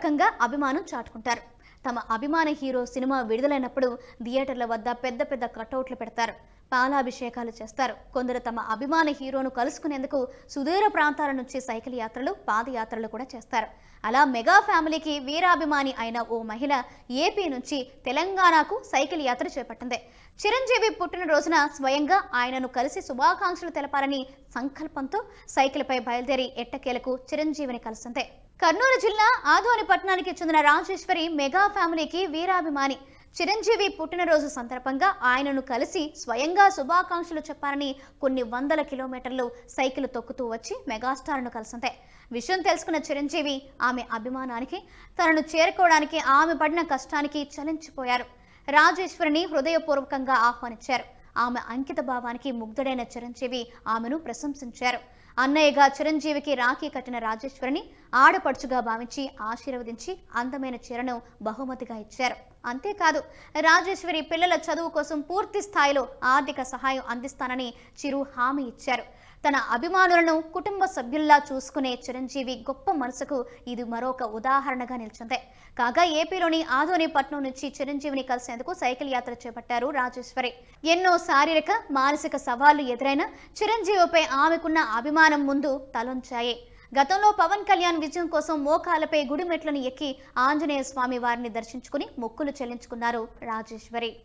రకంగా అభిమానం చాటుకుంటారు. తమ అభిమాన హీరో సినిమా విడుదలైనప్పుడు థియేటర్ల వద్ద పెద్ద పెద్ద కటౌట్లు పెడతారు. పాలాభిషేకాలు చేస్తారు. కొందరు తమ అభిమాన హీరోను కలుసుకునేందుకు సుదూర ప్రాంతాల నుంచి సైకిల్ యాత్రలు పాదయాత్రలు కూడా చేస్తారు. అలా మెగా ఫ్యామిలీకి వీరాభిమాని అయిన ఓ మహిళ ఏపీ నుంచి తెలంగాణకు సైకిల్ యాత్ర చేపట్టింది. చిరంజీవి పుట్టినరోజున స్వయంగా ఆయనను కలిసి శుభాకాంక్షలు తెలపాలని సంకల్పంతో సైకిల్పై బయలుదేరి ఎట్టకేలకు చిరంజీవిని కలిసింది కర్నూలు జిల్లా ఆదోని పట్టణానికి చెందిన రాజేశ్వరి మెగా ఫ్యామిలీకి వీరాభిమాని చిరంజీవి పుట్టినరోజు సందర్భంగా ఆయనను కలిసి స్వయంగా శుభాకాంక్షలు చెప్పారని కొన్ని వందల కిలోమీటర్లు సైకిల్ తొక్కుతూ వచ్చి మెగాస్టార్ను కలిసిందే. విషయం తెలుసుకున్న చిరంజీవి ఆమె అభిమానానికి తనను చేరుకోవడానికి ఆమె పడిన కష్టానికి చలించిపోయారు. రాజేశ్వరిని హృదయపూర్వకంగా ఆహ్వానించారు. ఆమె అంకిత భావానికి ముగ్ధుడైన చిరంజీవి ఆమెను ప్రశంసించారు. అన్నయ్యగా చిరంజీవికి రాఖీ కట్టిన రాజేశ్వరిని ఆడపడుచుగా భావించి ఆశీర్వదించి అందమైన చీరను బహుమతిగా ఇచ్చారు. అంతేకాదు రాజేశ్వరి పిల్లల చదువు కోసం పూర్తి స్థాయిలో ఆర్థిక సహాయం అందిస్తానని చిరు హామీ ఇచ్చారు. తన అభిమానులను కుటుంబ సభ్యుల్లా చూసుకునే చిరంజీవి గొప్ప మనసుకు ఇది మరొక ఉదాహరణగా నిలిచింది. కాగా ఏపీలోని ఆదోనిపట్నం నుంచి చిరంజీవిని కలిసేందుకు సైకిల్ యాత్ర చేపట్టారు రాజేశ్వరి. ఎన్నో శారీరక మానసిక సవాళ్ళు ఎదురైన చిరంజీవిపై ఆమెకున్న అభిమానం ముందు తలొంచాయి. గతంలో పవన్ కళ్యాణ్ విజయం కోసం మోకాలపై గుడిమెట్లను ఎక్కి ఆంజనేయ స్వామి వారిని దర్శించుకుని మొక్కులు చెల్లించుకున్నారు రాజేశ్వరి.